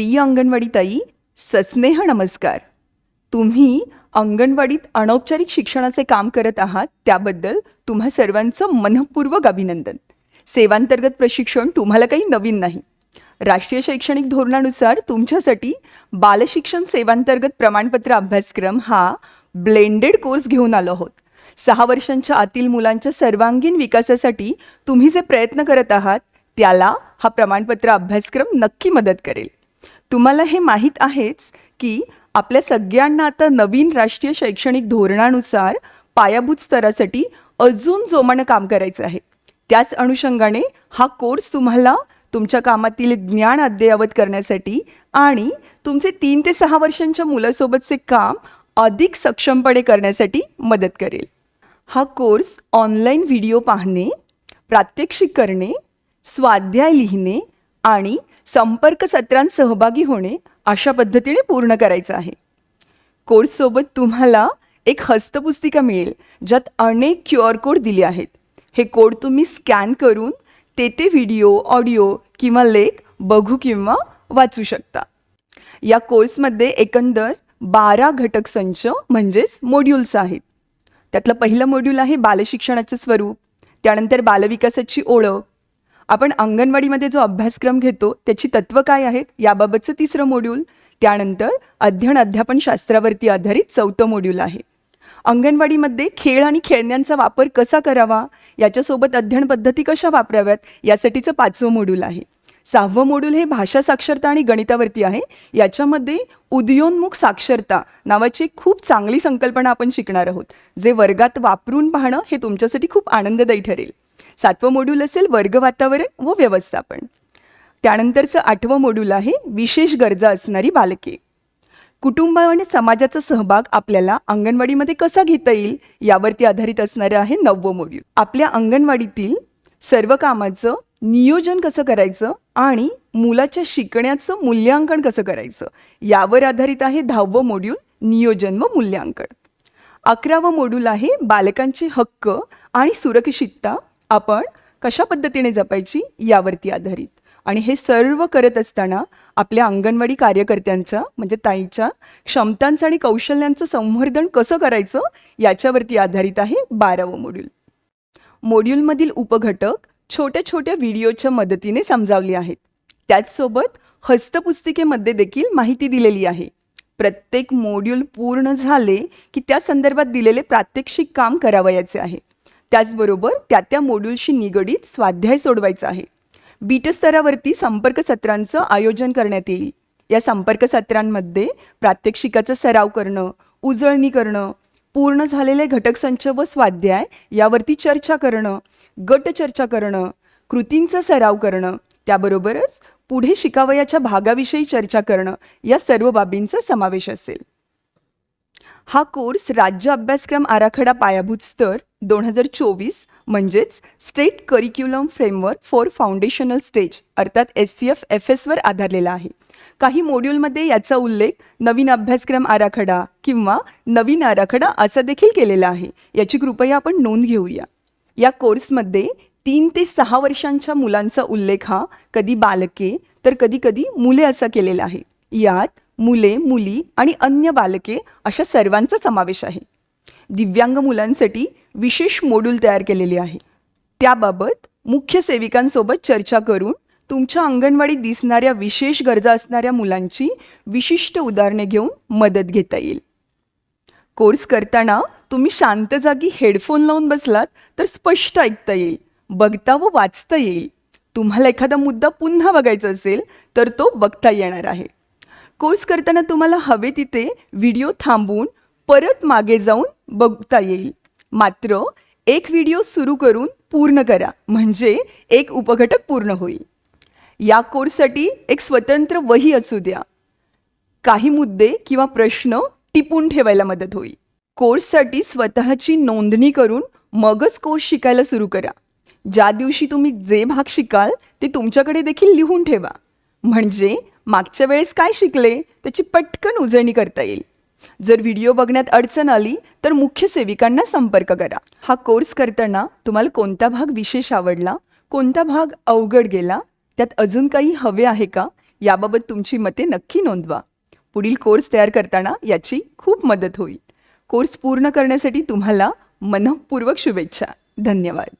प्रिय अंगणवाडी ताई सस्नेह नमस्कार. तुम्ही अंगणवाडीत अनौपचारिक शिक्षणाचे काम करत आहात त्याबद्दल तुम्हा सर्वांचं मनपूर्वक अभिनंदन. सेवांतर्गत प्रशिक्षण तुम्हाला काही नवीन नाही. राष्ट्रीय शैक्षणिक धोरणानुसार तुमच्यासाठी बालशिक्षण सेवांतर्गत प्रमाणपत्र अभ्यासक्रम हा ब्लेंडेड कोर्स घेऊन आलो आहोत. सहा वर्षांच्या आतील मुलांच्या सर्वांगीण विकासासाठी तुम्ही जे प्रयत्न करत आहात त्याला हा प्रमाणपत्र अभ्यासक्रम नक्की मदत करेल. तुम्हाला हे माहीत आहेच की आपल्या सगळ्यांना आता नवीन राष्ट्रीय शैक्षणिक धोरणानुसार पायाभूत स्तरासाठी अजून जोमानं काम करायचं आहे. त्याच अनुषंगाने हा कोर्स तुम्हाला तुमच्या कामातील ज्ञान अद्ययावत करण्यासाठी आणि तुमचे तीन ते सहा वर्षांच्या मुलासोबतचे काम अधिक सक्षमपणे करण्यासाठी मदत करेल. हा कोर्स ऑनलाईन व्हिडिओ पाहणे प्रात्यक्षिक करणे स्वाध्याय लिहिणे आणि संपर्क सत्रांत सहभागी होणे अशा पद्धतीने पूर्ण करायचं आहे. कोर्ससोबत तुम्हाला एक हस्तपुस्तिका मिळेल ज्यात अनेक क्यू आर कोड दिले आहेत. हे कोड तुम्ही स्कॅन करून ते ते व्हिडिओ ऑडिओ किंवा लेख बघू किंवा वाचू शकता. या कोर्समध्ये एकंदर बारा घटक संच म्हणजेच मॉड्यूल्स आहेत. त्यातलं पहिलं मॉड्यूल आहे बालशिक्षणाचं स्वरूप. त्यानंतर बालविकासाची ओळख आपण अंगणवाडीमध्ये जो अभ्यासक्रम घेतो त्याची तत्त्व काय आहेत? याबाबतचं तिसरं मॉड्यूल त्यानंतर अध्ययन अध्यापन शास्त्रावरती आधारित चौथं मॉड्यूल आहे. अंगणवाडीमध्ये खेळ आणि खेळण्यांचा वापर कसा करावा? याच्यासोबत अध्ययन पद्धती कशा वापराव्यात? यासाठीचं पाचवं मॉड्यूल आहे. सहावं मॉड्यूल हे भाषा साक्षरता आणि गणितावरती आहे. याच्यामध्ये उदयोन्मुख साक्षरता नावाची एक खूप चांगली संकल्पना आपण शिकणार आहोत. जे वर्गात वापरून पाहणं हे तुमच्यासाठी खूप आनंददायी ठरेल. सातवं मॉड्यूल असेल वर्ग वातावरण व व्यवस्थापन. त्यानंतरचं आठवं मॉड्यूल आहे विशेष गरजा असणारी बालके. कुटुंब आणि समाजाचा सहभाग आपल्याला अंगणवाडीमध्ये कसा घेता येईल यावरती आधारित असणारं आहे नववं मॉड्यूल आपल्या अंगणवाडीतील सर्व कामाचं नियोजन कसं करायचं आणि मुलाच्या शिकण्याचं मूल्यांकन कसं करायचं यावर आधारित आहे दहावं मॉड्यूल नियोजन व मूल्यांकन. अकरावं मॉड्यूल आहे बालकांचे हक्क आणि सुरक्षितता आपण कशा पद्धतीने जपायची यावरती आधारित. आणि हे सर्व करत असताना आपल्या अंगणवाडी कार्यकर्त्यांच्या म्हणजे ताईच्या क्षमतांचं आणि कौशल्यांचं संवर्धन कसं करायचं याच्यावरती आधारित आहे बारावं मॉड्यूल मॉड्यूलमधील उपघटक छोट्या छोट्या व्हिडिओच्या मदतीने समजावले आहेत. त्याचसोबत हस्तपुस्तिकेमध्ये देखील माहिती दिलेली आहे. प्रत्येक मॉड्यूल पूर्ण झाले की त्या संदर्भात दिलेले प्रात्यक्षिक काम करावयाचे आहे. त्याचबरोबर त्या त्या मॉड्यूलशी निगडीत स्वाध्याय सोडवायचा आहे. बीट स्तरावरती संपर्क सत्रांचं आयोजन करण्यात येईल. या संपर्क सत्रांमध्ये प्रात्यक्षिकाचा सराव करणं उजळणी करणं पूर्ण झालेले घटकसंच व स्वाध्याय यावरती चर्चा करणं गट चर्चा करणं कृतींचा सराव करणं त्याबरोबरच पुढे शिकावयाच्या भागाविषयी चर्चा करणं या सर्व बाबींचा समावेश असेल. हा कोर्स राज्य अभ्यासक्रम आराखडा पायाभूत स्तर दोन हजार चोवीस म्हणजेच state curriculum framework for foundational stage अर्थात एस सी एफ एफ एसवर आधारलेला आहे. काही मॉड्यूलमध्ये याचा उल्लेख नवीन अभ्यासक्रम आराखडा किंवा नवीन आराखडा असा देखील केलेला आहे. याची कृपया आपण नोंद घेऊया. या कोर्समध्ये तीन ते सहा वर्षांच्या मुलांचा उल्लेख हा कधी बालके तर कधी कधी मुले असा केलेला आहे. यात मुले मुली आणि अन्य बालके अशा सर्वांचा समावेश आहे. दिव्यांग मुलांसाठी विशेष मोड्यूल तयार केलेले आहे. त्याबाबत मुख्य सेविकांसोबत चर्चा करून तुमच्या अंगणवाडीत दिसणाऱ्या विशेष गरजा असणाऱ्या मुलांची विशिष्ट उदाहरणे घेऊन मदत घेता येईल. कोर्स करताना तुम्ही शांत जागी हेडफोन लावून बसलात तर स्पष्ट ऐकता येईल बघता व वाचता येईल. तुम्हाला एखादा मुद्दा पुन्हा बघायचा असेल तर तो बघता येणार आहे. कोर्स करताना तुम्हाला हवे तिथे व्हिडिओ थांबवून परत मागे जाऊन बघता येईल. मात्र एक व्हिडिओ सुरू करून पूर्ण करा. म्हणजे एक उपघटक पूर्ण होईल. या कोर्ससाठी एक स्वतंत्र वही असू द्या. काही मुद्दे किंवा प्रश्न टिपून ठेवायला मदत होईल. कोर्ससाठी स्वतःची नोंदणी करून मगच कोर्स शिकायला सुरू करा. ज्या दिवशी तुम्ही जे भाग शिकाल ते तुमच्याकडे देखील लिहून ठेवा. म्हणजे मागच्या वेळेस काय शिकले त्याची पटकन उजळणी करता येईल. जर व्हिडिओ बघण्यात अडचण आली तर मुख्य सेविकांना संपर्क करा. हा कोर्स करताना तुम्हाला कोणता भाग विशेष आवडला कोणता भाग अवघड गेला त्यात अजून काही हवे आहे का याबाबत तुमची मते नक्की नोंदवा. पुढील कोर्स तयार करताना याची खूप मदत होईल. कोर्स पूर्ण करण्यासाठी तुम्हाला मनःपूर्वक शुभेच्छा. धन्यवाद.